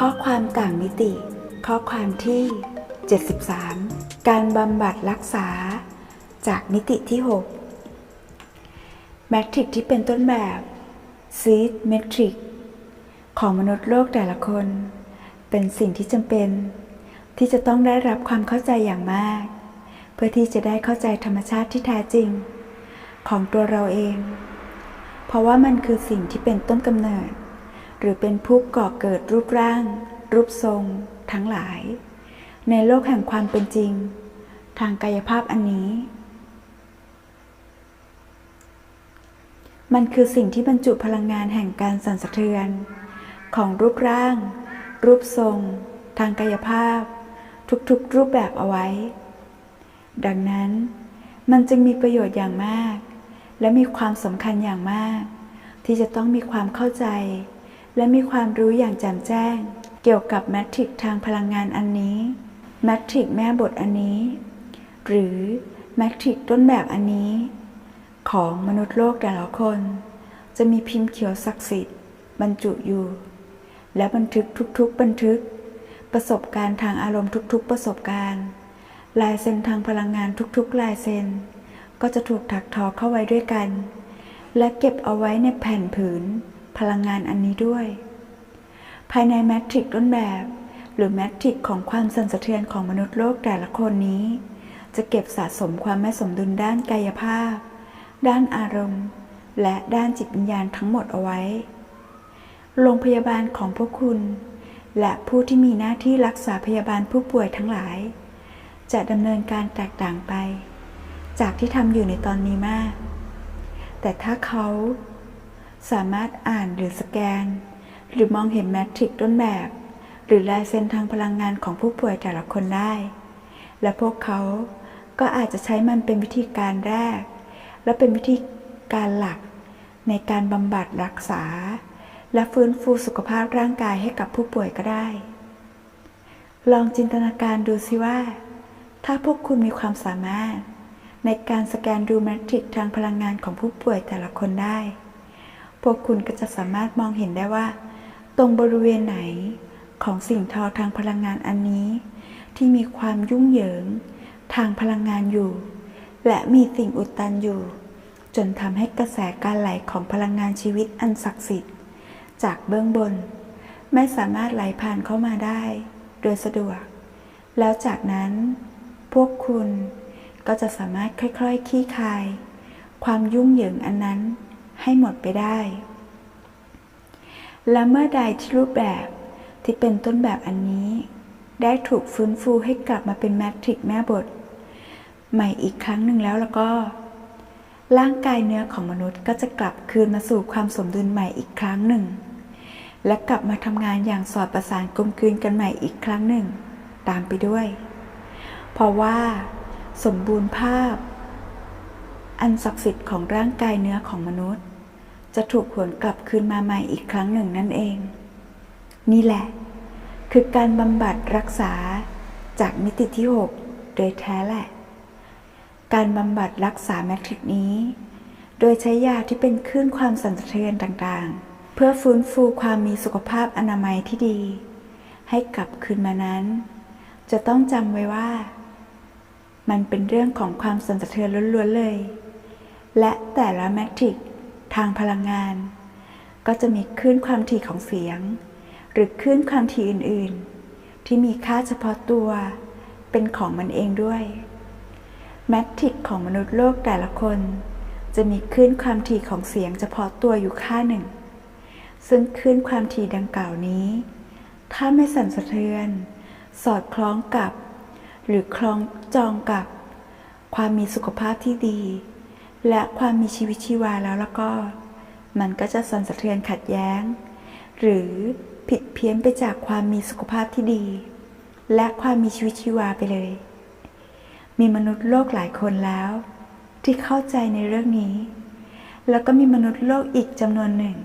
ข้อความต่างมิติ ข้อความที่ 73 การบำบัดรักษา จากมิติที่ 6 แมทริกที่เป็นต้นแบบซีดเมทริกของมนุษย์โลกแต่ละคน เป็นสิ่งที่จำเป็น ที่จะต้องได้รับความเข้าใจอย่างมาก เพื่อที่จะได้เข้าใจธรรมชาติที่แท้จริง ของตัวเราเอง เพราะว่ามันคือสิ่งที่เป็นต้นกำเนิด หรือเป็นผู้ก่อเกิดรูปร่าง รูปทรง ทั้งหลาย ในโลกแห่งความเป็นจริง ทางกายภาพอันนี้ มันคือสิ่งที่บรรจุพลังงานแห่งการสั่นสะเทือน ของรูปร่าง รูปทรง ทางกายภาพ ทุกๆรูปแบบเอาไว้ ดังนั้น มันจึงมีประโยชน์อย่างมาก และมีความสำคัญอย่างมาก ที่จะต้องมีความเข้าใจ และมีความรู้อย่างแจ่มแจ้ง เกี่ยวกับแมทริกทางพลังงานอันนี้แมทริกแม่บทอันนี้ หรือแมทริกต้นแบบอันนี้ ของมนุษย์โลกแต่ละคน จะมีพิมพ์เขียวศักดิ์สิทธิ์ บรรจุอยู่ และบันทึกทุกๆ บันทึก ประสบการณ์ทางอารมณ์ทุกๆ ประสบการณ์ลายเซ็นทางพลังงานทุกๆ ลายเซ็น ก็จะถูกถักทอเข้าไว้ด้วยกัน และเก็บเอาไว้ในแผ่นผืน พลังงานอันนี้ด้วย ภายในแมทริกต้นแบบ หรือแมทริกของความสั่นสะเทือนของมนุษย์โลกแต่ละคนนี้ จะเก็บสะสมความไม่สมดุลด้านกายภาพ ด้านอารมณ์ และด้านจิตวิญญาณทั้งหมดเอาไว้ โรงพยาบาลของพวกคุณ และผู้ที่มีหน้าที่รักษาพยาบาลผู้ป่วยทั้งหลาย จะดำเนินการแตกต่างไป จากที่ทำอยู่ในตอนนี้มาก แต่ถ้าเขา สามารถอ่านหรือสแกน หรือมองเห็นแมทริกต้นแบบ หรือลายเซ็นทางพลังงานของผู้ป่วยแต่ละคนได้ และพวกเขาก็อาจจะใช้มันเป็นวิธีการแรก และเป็นวิธีการหลัก ในการบำบัดรักษา และฟื้นฟูสุขภาพร่างกายให้กับผู้ป่วยก็ได้ ลองจินตนาการดูสิว่า ถ้าพวกคุณมีความสามารถ ในการสแกนดูแมทริกทางพลังงานของผู้ป่วยแต่ละคนได้ พวกคุณก็จะสามารถมองเห็นได้ว่า ตรงบริเวณไหนของสิ่งทอทางพลังงานอันนี้ ที่มีความยุ่งเหยิง ทางพลังงานอยู่ และมีสิ่งอุดตันอยู่ จนทำให้กระแสการไหลของพลังงานชีวิตอันศักดิ์สิทธิ์ จากเบื้องบน ไม่สามารถไหลผ่านเข้ามาได้ โดยสะดวก แล้วจากนั้น พวกคุณก็จะสามารถค่อยๆขี้คาย ความยุ่งเหยิงอันนั้น ให้หมดไปได้ และเมื่อใดที่รูปแบบที่เป็นต้นแบบอันนี้ ได้ถูกฟื้นฟูให้กลับมาเป็นแมทริกแม่บท ใหม่อีกครั้งหนึ่งแล้วแล้วก็ ร่างกายเนื้อของมนุษย์ก็จะกลับคืนมาสู่ความสมดุลใหม่อีกครั้งหนึ่ง และกลับมาทำงานอย่างสอดประสานกลมกลืนกันใหม่อีกครั้งหนึ่ง ตามไปด้วย เพราะว่า สมบูรณ์ภาพ อันศักดิ์สิทธิ์ของร่างกายเนื้อของมนุษย์ จะถูกหวนกลับคืนมาใหม่อีกครั้งหนึ่งนั่นเอง นี่แหละ คือการบำบัดรักษาจากมิติที่ 6 โดยแท้แหละ การบำบัดรักษาแมทริกนี้ โดยใช้ยาที่เป็นคลื่นความสั่นสะเทือนต่างๆ เพื่อฟื้นฟูความมีสุขภาพอนามัยที่ดี ให้กลับคืนมานั้น จะต้องจำไว้ว่ามันเป็นเรื่องของความสั่นสะเทือนล้วนๆเลย และแต่ละแมทริกทางพลังงาน ก็จะมีคลื่นความถี่ของเสียง หรือคลื่นความถี่อื่นๆ ที่มีค่าเฉพาะตัวเป็นของมันเองด้วยแมทริกของมนุษย์โลกแต่ละคน จะมีคลื่นความถี่ของเสียงเฉพาะตัวอยู่ค่าหนึ่ง ซึ่งคลื่นความถี่ดังกล่าวนี้ ถ้าไม่สั่นสะเทือน สอดคล้องกับ หรือคล้องจองกับ ความมีสุขภาพที่ดี และความมีชีวิตชีวาแล้วแล้วก็ มันก็จะสั่นสะเทือนขัดแย้ง หรือผิดเพี้ยนไปจากความมีสุขภาพที่ดี และความมีชีวิตชีวาไปเลย มีมนุษย์โลกหลายคนแล้ว ที่เข้าใจในเรื่องนี้ แล้วก็มีมนุษย์โลกอีกจำนวนหนึ่ง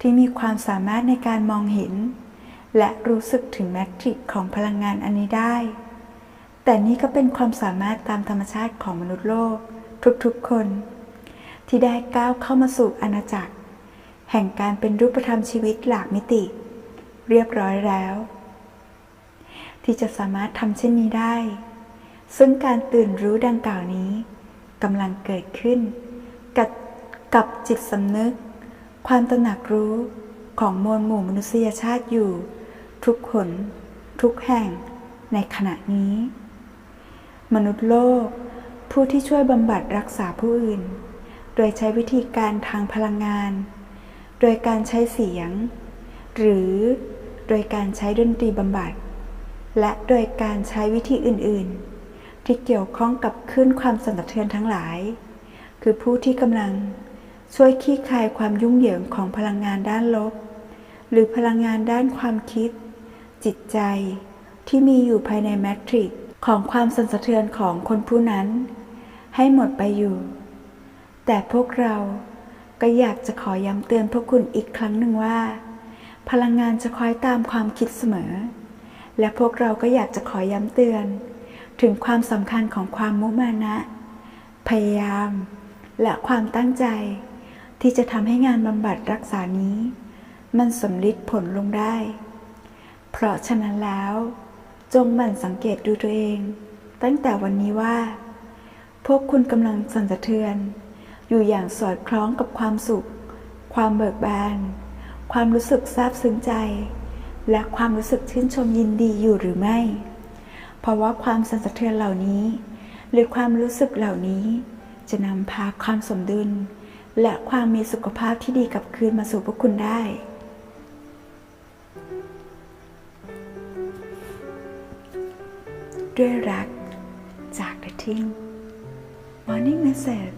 ที่มีความสามารถในการมองเห็น และรู้สึกถึงแมทริกของพลังงานอันนี้ได้ แต่นี่ก็เป็นความสามารถตามธรรมชาติของมนุษย์โลก ทุกๆคน ที่ได้ก้าวเข้ามาสู่อาณาจักร แห่งการเป็นรูปธรรมชีวิตหลากมิติ เรียบร้อยแล้ว ที่จะสามารถทำเช่นนี้ได้ ซึ่งการตื่นรู้ดังกล่าวนี้กำลังเกิดขึ้น กับกับจิตสำนึก ความตระหนักรู้ของมวลหมู่มนุษยชาติอยู่ ทุกคน ทุกแห่งในขณะนี้ มนุษย์โลก ผู้ที่ช่วยบำบัดรักษาผู้อื่น โดยใช้วิธีการทางพลังงาน โดยการใช้เสียง หรือโดยการใช้ดนตรีบำบัด และโดยการใช้วิธีอื่น ๆ ที่เกี่ยวข้องกับคลื่นความสั่นสะเทือนทั้งหลาย คือผู้ที่กำลังช่วยขี้คายความยุ่งเหยิงของพลังงานด้านลบ หรือพลังงานด้านความคิด จิตใจที่มีอยู่ภายในแมทริกซ์ของความสั่นสะเทือนของคนผู้นั้น ให้หมดไปอยู่ แต่พวกเราก็อยากจะขอย้ำเตือนพวกคุณอีกครั้งหนึ่งว่า พลังงานจะคอยตามความคิดเสมอ และพวกเราก็อยากจะขอย้ำเตือน ถึงความสำคัญของความมุมานะ พยายาม และความตั้งใจ ที่จะทำให้งานบำบัดรักษานี้ มันสำลิดผลลงได้ เพราะฉะนั้นแล้ว จงหมั่นสังเกตดูตัวเอง ตั้งแต่วันนี้ว่า พวกคุณกำลังสั่นสะเทือน อยู่อย่างสอดคล้องกับความสุข ความเบิกบาน ความรู้สึกซาบซึ้งใจ และความรู้สึกชื่นชมยินดีอยู่หรือไม่ เพราะว่าความสั่นสะเทือนเหล่านี้ หรือความรู้สึกเหล่านี้ จะนำพาความสมดุล และความมีสุขภาพที่ดีกลับคืนมาสู่พวกคุณได้ด้วยรักจาก The Team Morning, said